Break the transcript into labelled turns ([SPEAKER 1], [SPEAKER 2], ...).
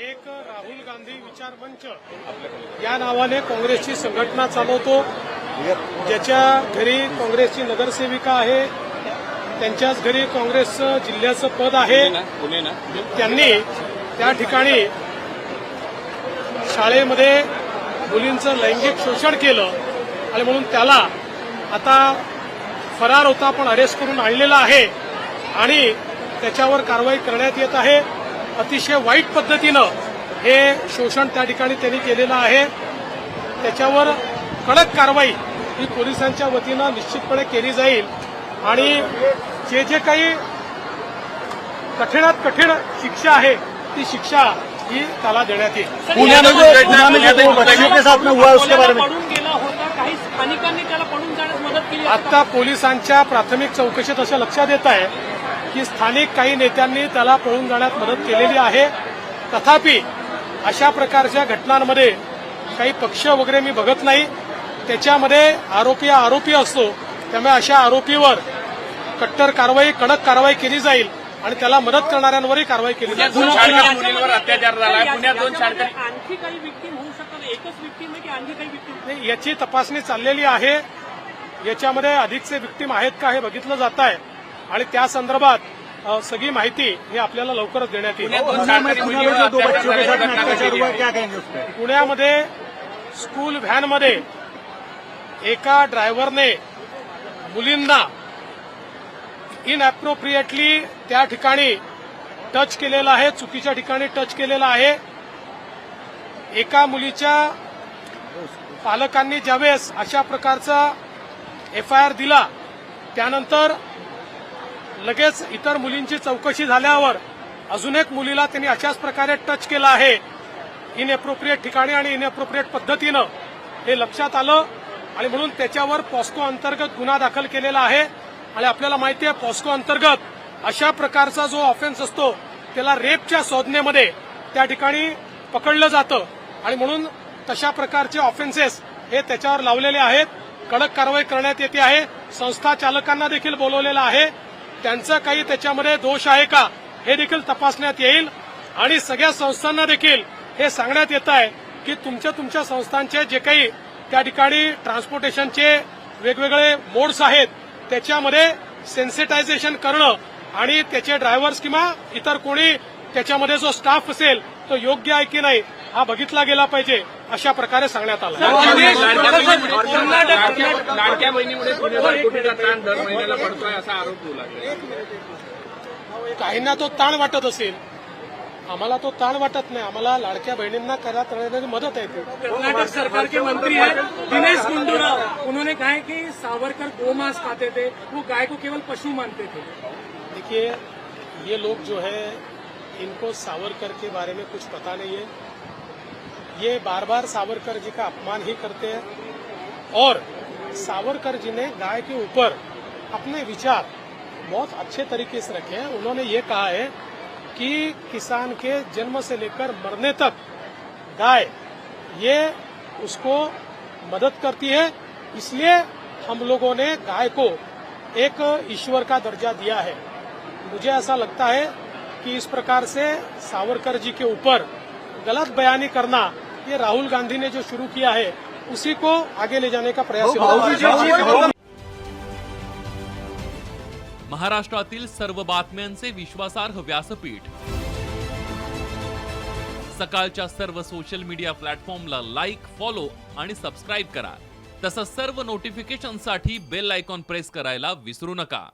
[SPEAKER 1] एक राहुल गांधी विचार मंच. या नावाने काँग्रेसची संघटना चालवतो. ज्याच्या घरी काँग्रेसची नगरसेविका आहे. त्यांच्याच घरी काँग्रेसचं जिल्ह्याचं पद आहे. त्यांनी त्या ठिकाणी शाळेमध्ये मुलींचं लैंगिक शोषण केलं आणि म्हणून त्याला आता फरार होता पण अरेस्ट करून आणलेला आहे. आणि त्याच्यावर कारवाई करण्यात येत आहे. अतिशय वाईट पद्धतीनं हे शोषण त्या ठिकाणी त्यांनी केलेलं आहे. त्याच्यावर कडक कारवाई ही पोलिसांच्या वतीनं निश्चितपणे केली जाईल. आणि जे जे काही कठीणात कठीण शिक्षा आहे ती शिक्षा ही त्याला देण्यात येईल.
[SPEAKER 2] पुण्यामध्ये पुण्यामध्ये जो बच्चों के साथ में हुआ है उसके बारे में
[SPEAKER 3] पडून गेला होता. काही स्थानिकांनी त्याला पडून जाण्यास मदत केली
[SPEAKER 1] आता पोलिसांच्या प्राथमिक चौकशीत असं लक्षात येत आहे. की स्थानिक काही नेत्यांनी त्याला पळून जाण्यात मदत केलेली आहे. तथापि अशा प्रकारच्या घटनांमध्ये काही पक्ष वगैरे मी बघत नाही. त्याच्यामध्ये आरोपी हा आरोपी असतो. त्यामुळे अशा आरोपीवर कट्टर कारवाई कडक कारवाई केली जाईल आणि त्याला मदत करणाऱ्यांवरही कारवाई केली जाईल.
[SPEAKER 4] दोन शाळकरी मुलींवर अत्याचार झालाय पुण्यात दोन
[SPEAKER 3] याच्यामध्ये
[SPEAKER 4] शाळकरी
[SPEAKER 3] आणखी काही विक्टीम होऊ शकतात. एकच विक्टीम आहे की आणखी काही विक्टीम
[SPEAKER 1] नाही, याची तपासणी चाललेली आहे. याच्यामध्ये अधिकचे विक्टीम आहेत का हे बघितलं जात आहे. आणि त्या संदर्भात सगळी माहिती ही आपल्याला लवकरच देण्यात येईल.
[SPEAKER 2] है,
[SPEAKER 1] पुण्यामध्ये स्कूल व्हॅनमध्ये एका ड्रायव्हरने मुलींना इनअप्रोप्रिएटली त्या ठिकाणी टच केलेला आहे चुकीच्या ठिकाणी टच केलेला आहे. एका मुलीच्या पालकांनी ज्यावेळेस अशा प्रकारचा एफ आय आर दिला त्यानंतर लगेच इतर मुलींची चौकशी झाल्यावर अजून एक मुलीला त्यांनी अशाच प्रकारे टच केला आहे. इनएप्रोप्रिएट ठिकाणी आणि इनएप्रोप्रिएट पद्धतीनं हे लक्षात आलं आणि म्हणून त्याच्यावर पॉस्को अंतर्गत गुन्हा दाखल केलेला आहे. आणि आपल्याला माहिती आहे पॉस्को अंतर्गत अशा प्रकारचा जो ऑफेन्स असतो त्याला रेपच्या संज्ञेमध्ये त्या ठिकाणी पकडलं जातं. आणि म्हणून तशा प्रकारचे ऑफेन्सेस हे त्याच्यावर लावलेले आहेत. कडक कारवाई करण्यात येते आहे. संस्था चालकांना देखील बोलवलेलं आहे. त्यांचा काही त्याच्यामध्ये दोष आहे का हे देखील तपासण्यात येईल. आणि सगळ्या संस्थांना देखील हे सांगण्यात येत आहे की तुमच्या तुमच्या संस्थांचे जे काही त्या ठिकाणी ट्रान्सपोर्टेशनचे वेगवेगळे मोड्स आहेत त्याच्यामध्ये सेन्सिटायझेशन करणं आणि त्याचे ड्रायव्हर्स किंवा इतर कोणी त्याच्यामध्ये जो स्टाफ असेल तो योग्य आहे की नाही हा बघितला गेला पाहिजे. अशा प्रकारे सांगण्यात आलं.
[SPEAKER 4] लाडक्या लाडक्या बहिणीमुळे पुण्यावर कोटीचा ताण दर महिन्याला पडतोय असा आरोप होऊ लागला.
[SPEAKER 1] काहींना तो ताण वाटत असेल. आम्हाला तो ताण वाटत नाही. आम्हाला लाडक्या बहिणींना करण्यात येणारी मदत आहे ती.
[SPEAKER 3] कर्नाटक सरकार के मंत्री है दिनेश गुंडूराव. उन्होंने कहा है कि सावरकर गोमांस खाते थे. वो गाय को केवल पशु मानते थे.
[SPEAKER 1] देखिए ये लोग जो है इनको सावरकर के बारे में कुछ पता नहीं है। ये बार बार सावरकर जी का अपमान ही करते हैं। और सावरकर जी ने गाय के ऊपर अपने विचार बहुत अच्छे तरीके से रखे हैं। उन्होंने ये कहा है कि किसान के जन्म से लेकर मरने तक गाय, ये उसको मदद करती है। इसलिए हम लोगों ने गाय को एक ईश्वर का दर्जा दिया है। मुझे ऐसा लगता है कि इस प्रकार से सावरकर जी के ऊपर गलत बयानी करना ये राहुल गांधी ने जो शुरू किया है उसी को आगे ले जाने का प्रयास होगा
[SPEAKER 5] महाराष्ट्रातील सर्व बातम्यांचे विश्वासार्ह व्यासपीठ. सकाळच्या सर्व सोशल मीडिया प्लॅटफॉर्मला लाईक फॉलो आणि सबस्क्राईब करा. तसंच सर्व नोटिफिकेशनसाठी बेल आयकॉन प्रेस करायला विसरू नका.